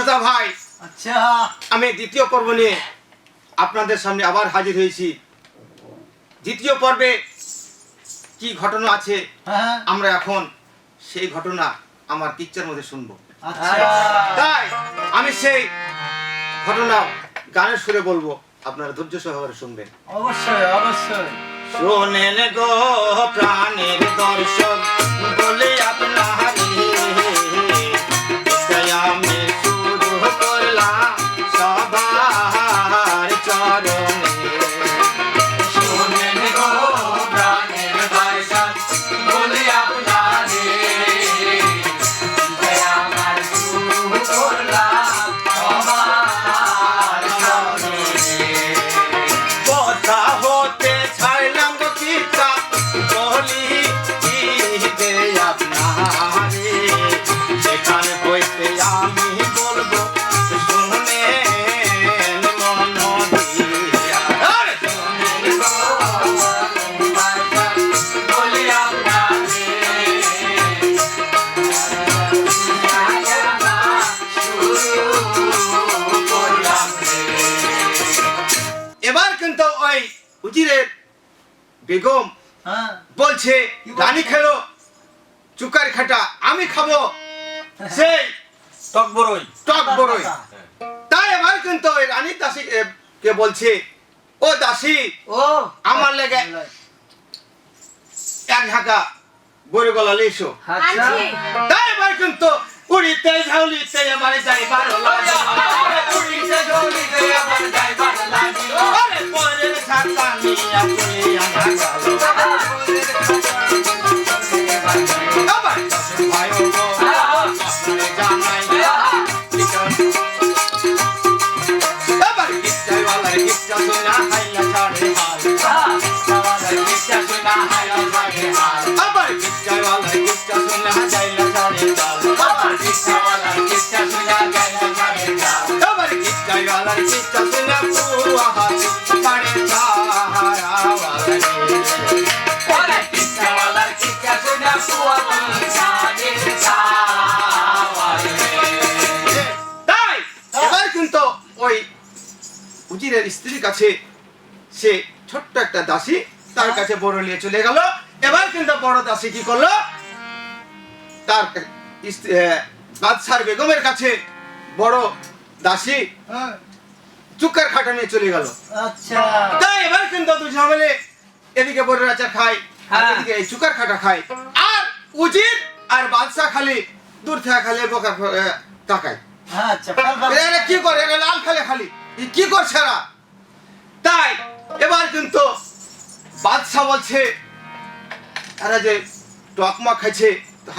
শ্রোতা ভাই। আচ্ছা। আমি দ্বিতীয় পর্ব নিয়ে আপনাদের সামনে আবার হাজির হয়েছি। দ্বিতীয় পর্বে কি ঘটনা আছে হ্যাঁ। আমরা এখন সেই ঘটনা আমার পিকচার মধ্যে শুনব। আচ্ছা। তাই আমি সেই ঘটনা গানের সুরে বলব আপনারা ধৈর্য সহকারে শুনবেন। অবশ্যই অবশ্যই। শোনেন গো প্রাণের দর্শক বলে উজিরের বেগম হ্যাঁ। বলছে রানী খেলো চুকার খাটা আমি খাব। সেই টক বড়ই টক বড়ই তাই এবার কিন্তু ওই রানী দাসী কে বলছে ও দাসী ও আমার লেগে এক ঝাঁকা বড়ি গলা লেসো আচ্ছা। তাই এবার কিন্তু উড়িতে ঝাউলিতে আমার যাইবার লাগে। উড়িতে ঝুলিতে আমার যাইবার লাগিল আরে পরের ছাতা নিয়া না গেল। কিন্তু ওই উজিরের স্ত্রীর কাছে সে ছোট্ট একটা দাসী তার কাছে বড় নিয়ে চলে গেল। এবার কিন্তু বড় দাসী কি করল? তার আহ, বাদশার বেগমের কাছে বড় দাসী হ্যাঁ, চুকার খাটা নিয়ে চলে গেল। আচ্ছা। তাই এবার কিন্তু দু ঝামেলে এদিকে বড় রাজা খায় আর হ্যাঁ। এদিকে চুকার খাটা খায়। উজির আর বাদশা খালি দূর থেকে খালি বোকা তাকায়। হ্যাঁ, আচ্ছা। এরা কি করে? এরা লাল খালে। খালি কি করছে এরা? তাই এবার কিন্তু বাদশাহ বলছে এরা যে টকমা খাইছে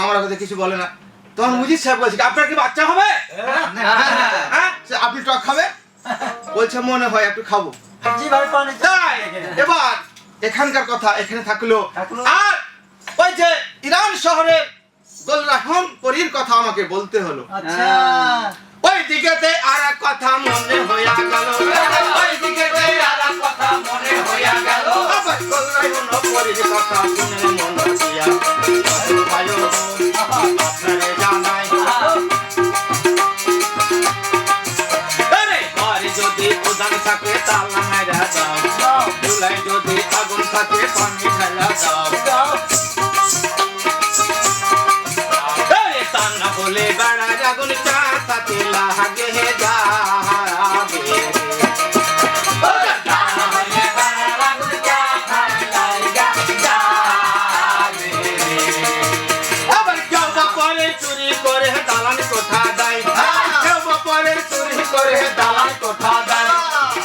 আমার কথা কিছু বলে না। তখন মুজিদ সাহেব বলছে আপনার কি বাচ্চা হবে? হ্যাঁ। সে আপনি টক খাবে বলছে মনে হয় একটু খাব। তাই এবার এখানকার কথা এখানে থাকল থাকল। আর ওই যে ইরান শহরের গোলরাহম পরীর কথা আমাকে বলতে হলো। আচ্ছা। ওই দিকেতে আর এক কথা মনে হইয়া গেল। ওই দিকেতে আর কথা মনে হইয়া গেল। আবার গোলরাহম পরীর কথা শুনে মন দিয়া ভাইও আপনারে জানাই যদি উদান থাকে তালা মেরা দাও। চুলাই যদি আগুন থাকে পানি ঢালা দাও।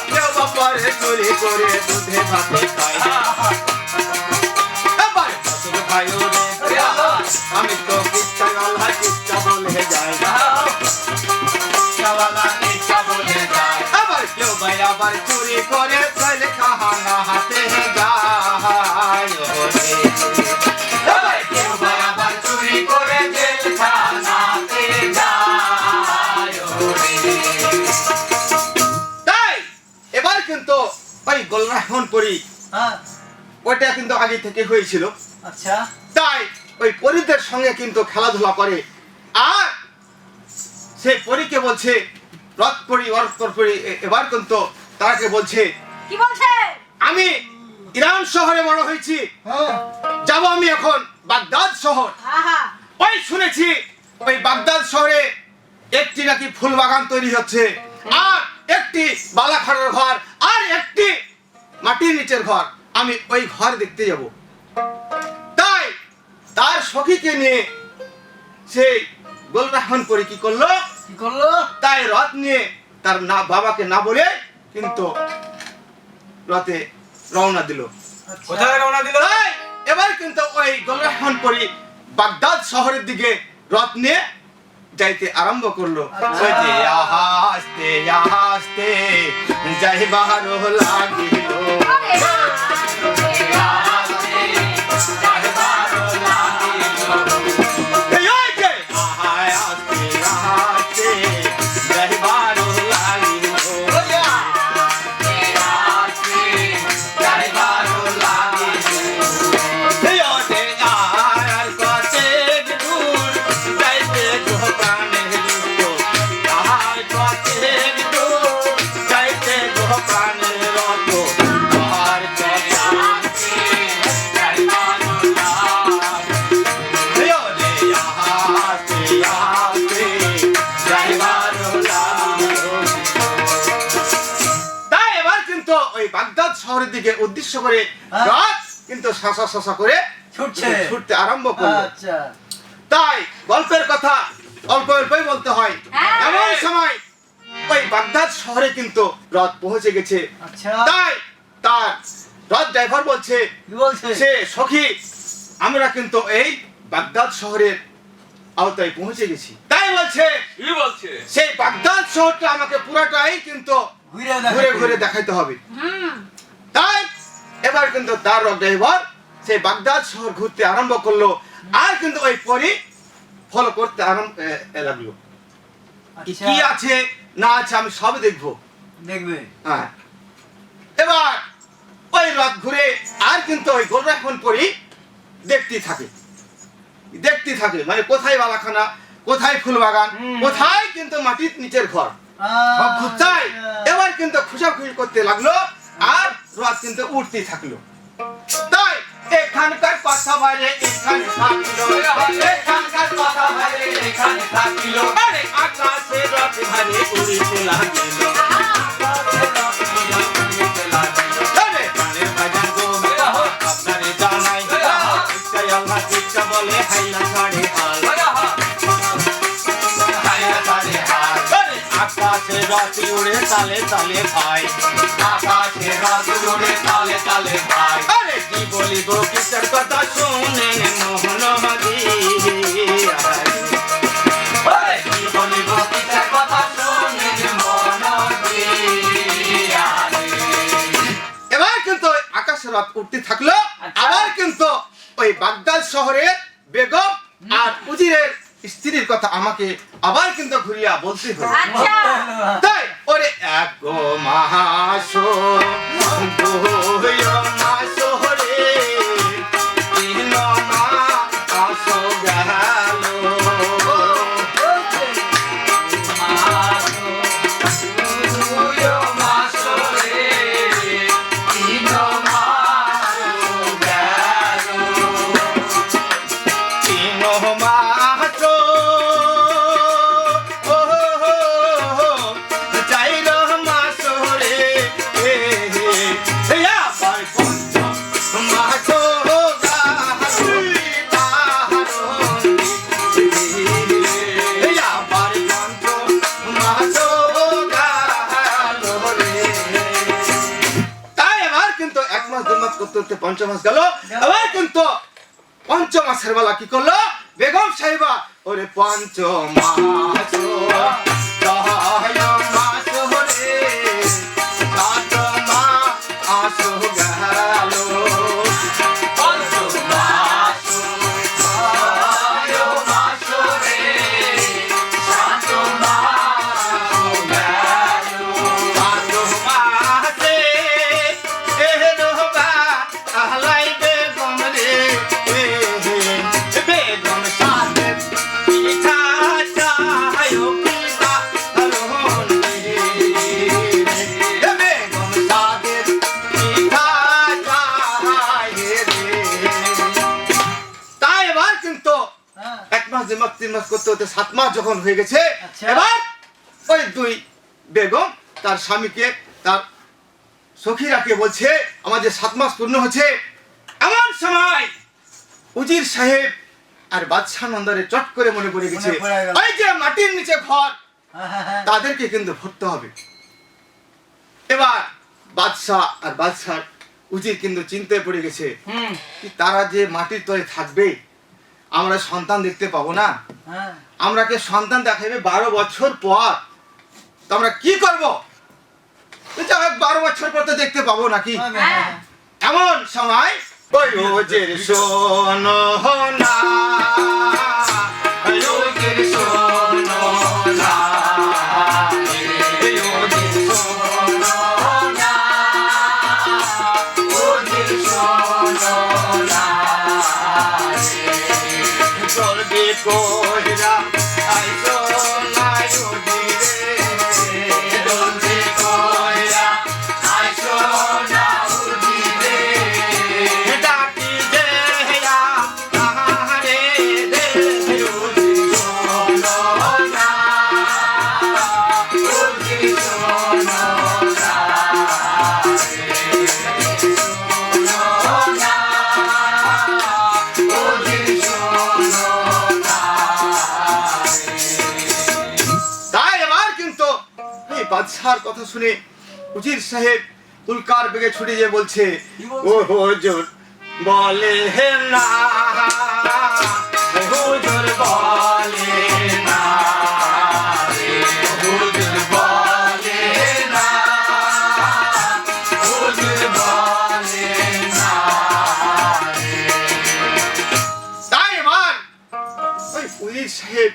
কেউ বা পরে চুরি করে দুধে ভাতে খায়। আবার চুরি করে তাহলে খাহানা হাতে যায় আবার চুরি করে যায় তাই এবার কিন্তু ওই গোলরাহন পরি। হ্যাঁ। ওটা কিন্তু আগে থেকে হয়েছিল। আচ্ছা। তাই ওই পরিদের সঙ্গে কিন্তু খেলাধুলা করে। আর সে পরীকে বলছে রথ পরি অর্থ এ- এবার কিন্তু তাকে বলছে কি বলছে? আমি ইরান শহরে বড় হয়েছি। হ্যাঁ। যাব আমি এখন বাগদাদ শহর। ওই শুনেছি ওই বাগদাদ শহরে একটি নাকি ফুল বাগান তৈরি হচ্ছে আর একটি বালাখাড়ার ঘর আর একটি মাটির নিচের ঘর। আমি ওই ঘর দেখতে যাব। তাই তার সখীকে নিয়ে সেই গোলরাহন করে কি করল? কি করল? তাই রথ নিয়ে তার না বাবাকে না বলে কিন্তু রথে রওনা দিল। আচ্ছা। কোথায় রওনা দিল? এবার কিন্তু ওই গোলরাহন করি বাগদাদ শহরের দিকে রথ নিয়ে যাইতে আরম্ভ করল। আচ্ছা। যে আহাস্তে আহাস্তে যাইবার লাগিল। ওই বাগদাদ শহরের দিকে উদ্দেশ্য করে হ্যাঁ। রথ কিন্তু শাসা শাসা করে ছুটছে। ছুটতে আরম্ভ করল। আচ্ছা। তাই গল্পের কথা অল্প অল্পই বলতে হয়। হ্যাঁ। এমন সময় ওই বাগদাদ শহরে কিন্তু রথ পৌঁছে গেছে। আচ্ছা। তাই তার রথ ড্রাইভার বলছে সে সখী আমরা কিন্তু এই বাগদাদ শহরের আওতায় পৌঁছে গেছি। তাই বলছে? সেই বাগদাদ শহরটা আমাকে পুরাটাই কিন্তু ঘুরে ঘুরে দেখাইতে হবে। তাই এবার কিন্তু তার ড্রাইভার সেই বাগদাদ শহর ঘুরতে আরম্ভ করল। আর কিন্তু ওই পরি ফলো করতে আরম্ভ লাগল। আচ্ছা। কি আছে না আছে আমি সব দেখব। দেখবে। হ্যাঁ। এবার ওই রথ ঘুরে আর কিন্তু ওই গোলরাখন পরি দেখতে থাকে। দেখতে থাকে মানে কোথায় বালাখানা কোথায় ফুল বাগান কোথায় কিন্তু মাটির নিচের ঘর। সব ঘুরতাই এবার কিন্তু খুশাখুশি করতে লাগল আর রথ কিন্তু উঠতে থাকল। তাই এখানকার কথা বাইরে এখানে থাকল। এখানকার কথা বাইরে এখানে থাকিল। আরে আকাশে রথ ভারে উড়িতে লাগিল। বলে হাইলা হাল আকাশে তালে তালে ভাই। আকাশে তালে তালে ভাই। কিসের কথা শুনে মোহন এবার কিন্তু ওই আকাশের রথ উঠতে থাকল। আবার কিন্তু ওই বাগদাদ শহরের বেগম আর উজিরের স্ত্রীর কথা আমাকে আবার কিন্তু ঘুরিয়া বলতে হলো। আচ্ছা। তাই ওরে এক গো পঞ্চম মাস গেল। আবার কিন্তু পঞ্চম মাসের বেলা কি করল? বেগম সাহেবা ওরে পঞ্চমাস মাস করতে হতে সাত মাস যখন হয়ে গেছে আচ্ছা। এবার ওই দুই বেগম তার স্বামীকে তার সখীরাকে বলছে আমাদের সাত মাস পূর্ণ হচ্ছে এমন সময় উজির সাহেব আর বাদশাহ নন্দরে চট করে মনে পড়ে গেছে। ওই যে মাটির নিচে ঘর হ্যাঁ, হ্যাঁ, হ্যাঁ। তাদেরকে কিন্তু ভরতে হবে এবার বাদশাহ আর বাদশাহ উজির কিন্তু চিন্তায় পড়ে গেছে তারা যে মাটির তলে থাকবে আমরা সন্তান দেখতে পাবো না। হ্যাঁ। আমরা কে সন্তান দেখাবে বারো বছর পর। তো আমরা কি করব? বারো বছর পর তো দেখতে পাবো নাকি? হ্যাঁ। এমন সময় ওই ওজের শোনো না। ওই শোনো জলদি কইরা বাদশার কথা শুনে উজির সাহেব উল্কার বেগে ছুটে যেয়ে বলছে, ও হুজুর বলে হে না হুজুর বলে সাহেব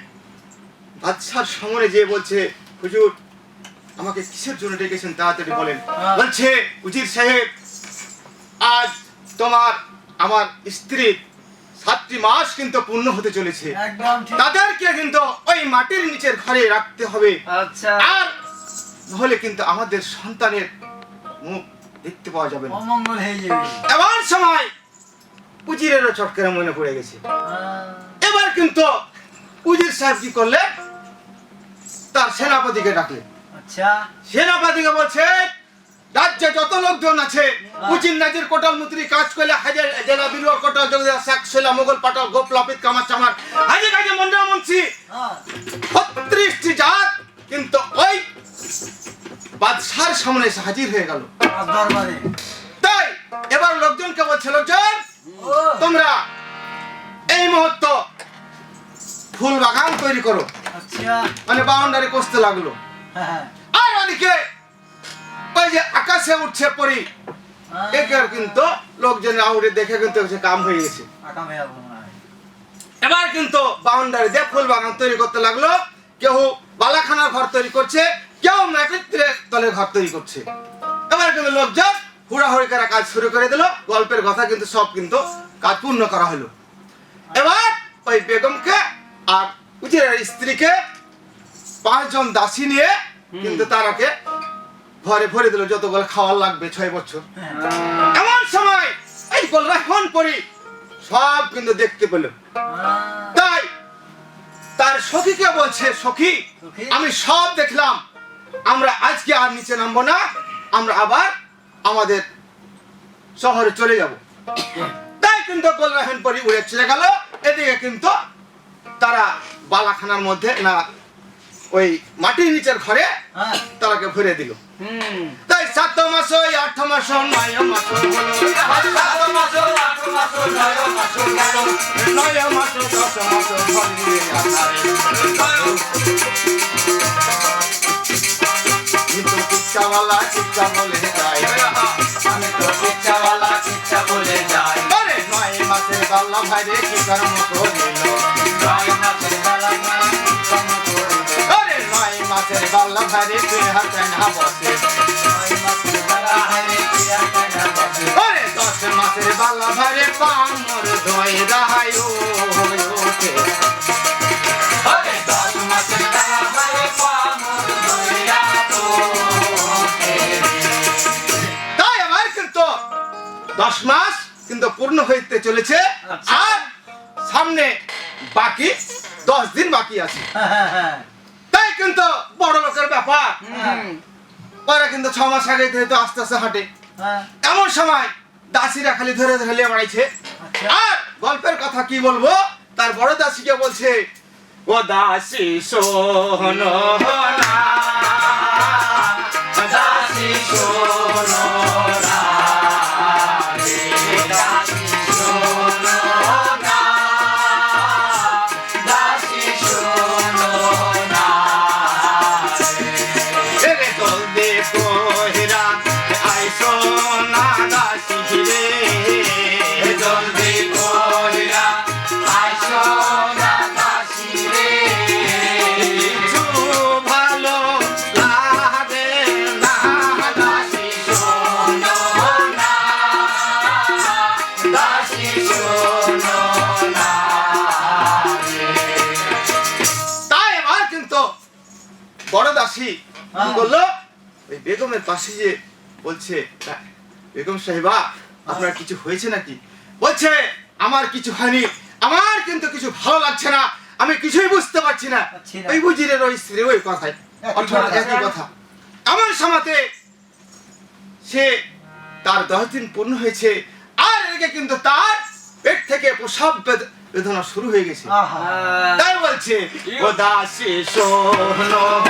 বাদশার সামনে যেয়ে বলছে, হুজুর আমাকে কিসের জন্য ডেকেছেন তাড়াতাড়ি বলেন। বলছে উজির সাহেব আজ তোমার আমার স্ত্রীর সাতটি মাস কিন্তু পূর্ণ হতে চলেছে। তাদেরকে কিন্তু ওই মাটির নিচের ঘরে রাখতে হবে। আচ্ছা। আর নহলে কিন্তু আমাদের সন্তানের মুখ দেখতে পাওয়া যাবে না। অমঙ্গল হয়ে যাবে। এমন সময় উজিরেরও চটকারে মনে পড়ে গেছে। এবার কিন্তু উজির সাহেব কি করলেন? তার সেনাপতিকে ডাকলেন। আচ্ছা। সেনাপতিকে বলছে রাজ্যে যত লোকজন আছে উজির নাজির কোটাল মুত্রি কাজ করলে হাজার জেলা কোটাল জগদা শাক শৈলা মোগল পাটাল গোপ লাপিত কামার চামার হাজে কাজে মন্ডা মুন্সি। হ্যাঁ। বত্রিশটি জাত কিন্তু ওই বাদশার সামনে এসে হাজির হয়ে গেল। দরবারে। তাই এবার লোকজনকে বলছে লোকজন তোমরা এই মুহূর্ত ফুল বাগান তৈরি করো। আচ্ছা। মানে বাউন্ডারি কষতে লাগল। আর ওদিকে ওই যে আকাশে উঠছে পরি হ্যাঁ। কিন্তু লোকজন আউড়ে দেখে কিন্তু কাম হয়ে গেছে। হয়ে হয়। এবার কিন্তু বাউন্ডারি দিয়ে ফুল বাগান তৈরি করতে লাগল। কেউ বালাখানার ঘর তৈরি করছে কেউ ম্যাট্রিক্রে তলে ঘর তৈরি করছে। এবার কিন্তু লোকজন হুড়াহুড়ি করা কাজ শুরু করে দিল। গল্পের কথা কিন্তু সব কিন্তু কাজ পূর্ণ করা হলো। এবার ওই বেগমকে আর উজিরের স্ত্রীকে পাঁচজন দাসী নিয়ে কিন্তু তারাকে ঘরে ভরে দিল যতগুলো খাওয়ার লাগবে ছয় বছর। এমন সময় এই গোলরাহন পরি সব কিন্তু দেখতে পেল। তাই তার সখীকে বলছে সখী সখী? আমি সব দেখলাম আমরা আজকে আর নিচে নামবো না আমরা আবার আমাদের শহরে চলে যাব তাই কিন্তু গোলরাহন পরি উড়ে চলে গেল এদিকে কিন্তু তারা বালাখানার মধ্যে না ওই মাটির নিচের ঘরে হ্যাঁ। তারাকে ভরে দিল তাই সাত মাস ওই আট মাস নয় মাস নয় মাস দশ মাস বলে যায় আমি তো বলে নয় মাসের বাল্লা ভাইরে কি কর্ম করিল নয় মাসের নয় মাসের বাল্লা ভাইরে তুই হাতে না বসে দশ মাসের বাল্লা ভাইরে পামর ধোয় রাহাই ওঠে দশ পামর ধরিয়া তাই আমার কিন্তু দশ মাস কিন্তু পূর্ণ হইতে চলেছে আচ্ছা। আর সামনে বাকি দশ দিন বাকি আছে। হ্যাঁ হ্যাঁ তাই কিন্তু বড় লোকের ব্যাপার। ওরা কিন্তু ছ মাস আগে থেকে তো আস্তে আস্তে হাঁটে হ্যাঁ এমন সময় দাসিরা খালি ধরে ধরে বাড়াইছে আচ্ছা। আর গল্পের কথা কি বলব তার বড় দাসীকে বলছে ও দাসী শোনো না দাসী শোনো বেগমের পাশে যে বলছে বেগম সাহেবা আপনার কিছু হয়েছে নাকি? বলছে আমার কিছু হয়নি। আমার কিন্তু কিছু ভালো লাগছে না। আমি কিছুই বুঝতে পারছি না। ওই বুঝিরে ওই স্ত্রী ওই কথাই অর্থাৎ কথা। একই কথা। আমার সমাতে সে তার দশ দিন পূর্ণ হয়েছে। আর এদিকে কিন্তু তার পেট থেকে প্রসাব বেদ- বেদনা শুরু হয়ে গেছে। তাই বলছে ও দাসী শোনো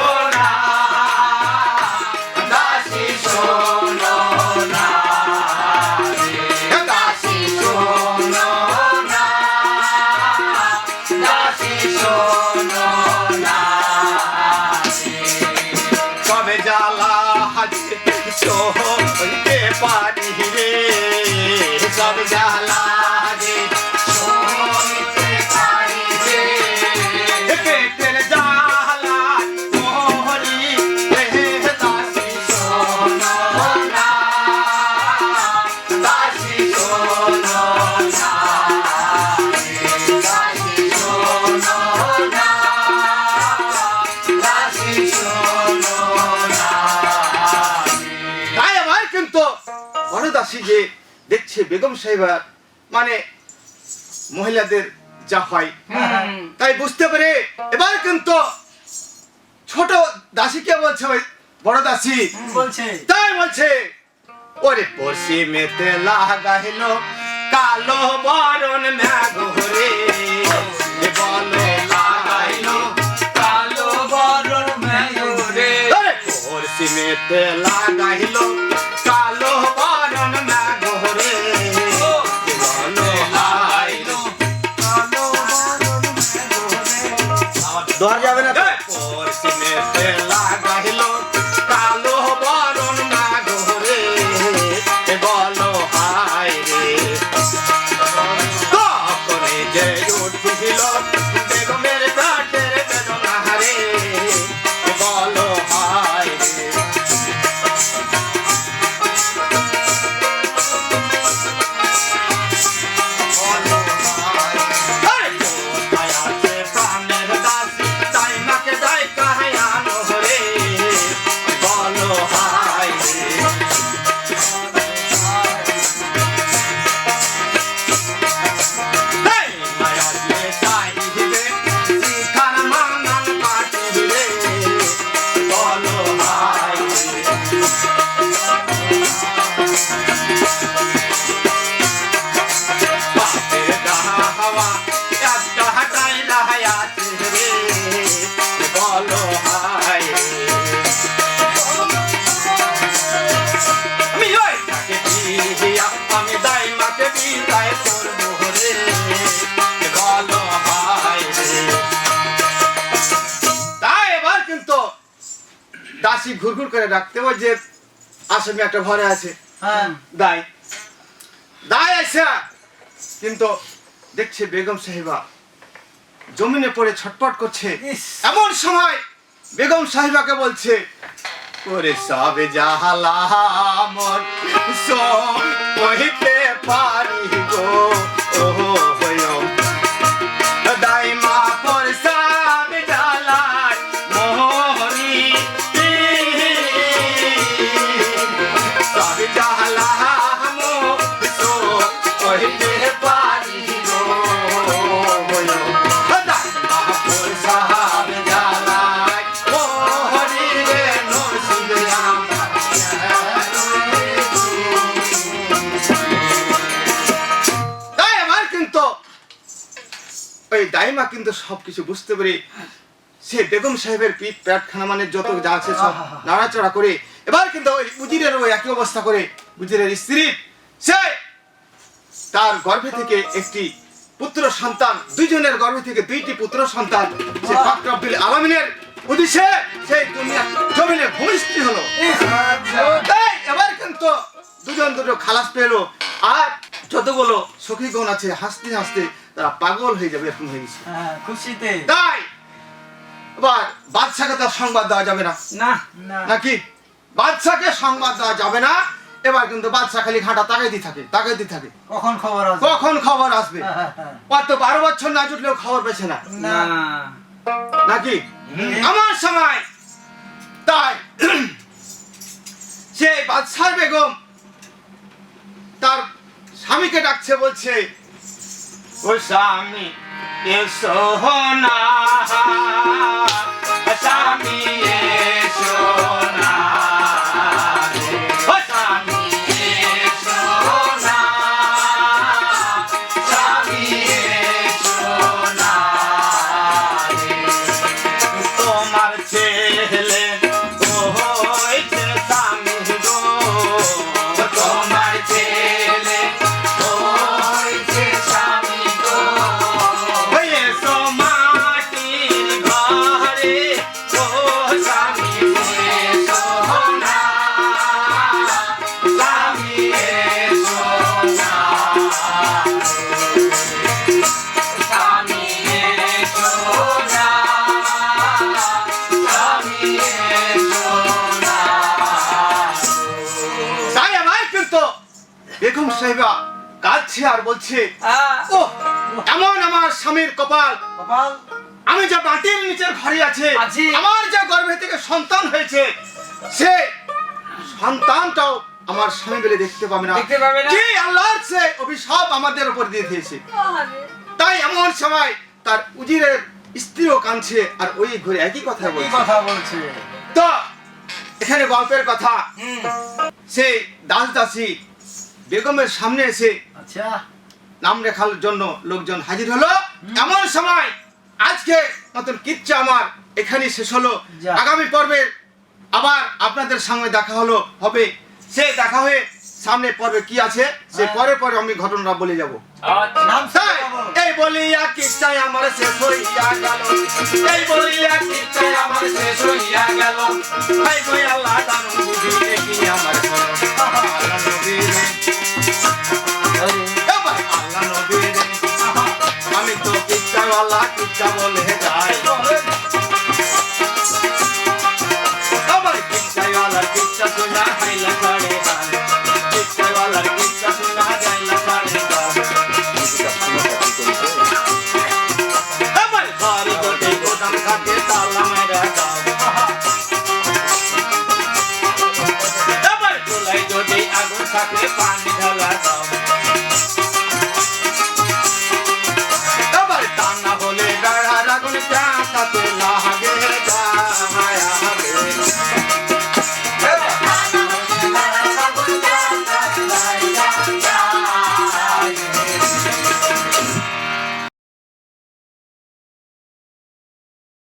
যে দেখছে বেগম সাহেবার মানে মহিলাদের যা হয়। তাই বুঝতে পারে এবার কিন্তু ছোট দাসীকে বলছে ওই বড় দাসী? বলছে। তাই বলছে ওরে পশ্চিমেতে লাগাইল কালো বরণ ম্যাগরে বলো লাগাইল কালো বরণ মেয়রে ওরে পশ্চিমেতে লাগাইল যে আসামি একটা ঘরে আছে। হ্যাঁ। দায়। দায় আসা কিন্তু দেখছে বেগম সাহেবা জমিনে পড়ে ছটপট করছে। এমন সময় বেগম সাহেবাকে বলছে ওরে সবে জাহালা মন সহিতে পারি গো ও দাইমা কিন্তু সব কিছু বুঝতে পেরে সে বেগম সাহেবের পিঠ প্যাটখানা মানে যত যা আছে সব। নাড়াচড়া করে এবার কিন্তু ওই উজিরের ওই একই অবস্থা করে উজিরের স্ত্রী সে তার গর্ভে থেকে একটি পুত্র সন্তান দুইজনের গর্ভে থেকে দুইটি পুত্র সন্তান সে বাহ। ফাকরাবুল আলমিনের উদ্দেশ্যে সেই দুনিয়া জমিনে ভূমিষ্ঠি হলো এবার কিন্তু দুজন দুটো খালাস পেল আর যতগুলো সখীগণ আছে হাসতে হাসতে তারা পাগল হয়ে যাবে এরকম হয়ে গেছে। হ্যাঁ, খুশিতে। তাই! এবার বাদশাকে তার সংবাদ দেওয়া যাবে না। না না। নাকি? বাদশাকে সংবাদ দেওয়া যাবে না। এবার কিন্তু বাদশা খালি ঘাটা তাকাইতে থাকে তাকাইতে থাকে। কখন খবর আসবে? কখন খবর আসবে? হ্যাঁ, হ্যাঁ। অত বারো বছর না জুটলেও খবর পেছে না। না। নাকি? আমার সময়। তাই সেই বাদশাহ বেগম তার স্বামীকে ডাকছে বলছে ও স্বামী এসো না। স্বামী সাহেবা কাঁদছে আর বলছে ও এমন আমার স্বামীর কপাল। কপাল? আমি যে মাটির নিচের ঘরে আছে আমার যে গর্ভে থেকে সন্তান হয়েছে সে সন্তানটাও আমার স্বামী বলে দেখতে পাবে না। দেখতে পাবে না? কি আল্লাহর সে অভিশাপ আমাদের উপর দিয়ে দিয়েছে। তাই এমন সময় তার উজিরের স্ত্রীও কাঁদছে আর ওই ঘরে একই কথা বলছে। কথা বলছে। তো এখানে গল্পের কথা। সেই দাস দাসী বেগমের সামনে এসে আচ্ছা। নাম লেখার জন্য লোকজন হাজির হলো। এমন সময় আজকে মতন কিচ্ছা আমার এখানেই শেষ হলো। আগামী পর্বে আবার আপনাদের সঙ্গে দেখা হলো হবে। সে দেখা হয়ে সামনে পর্বে কি আছে সে হ্যাঁ। পরে পরে আমি ঘটনাটা বলে যাব। শুনতে পাবো। এই বলিয়া কিচ্ছায় আমার শেষ হইয়া গেল। এই বলিয়া কিচ্ছায় আমার শেষ হইয়া গেল। ভাই গো আল্লাহ দারুণ বুঝিয়ে কি আমার কিচ্ছাওয়ালা কিচ্ছা বলে যাই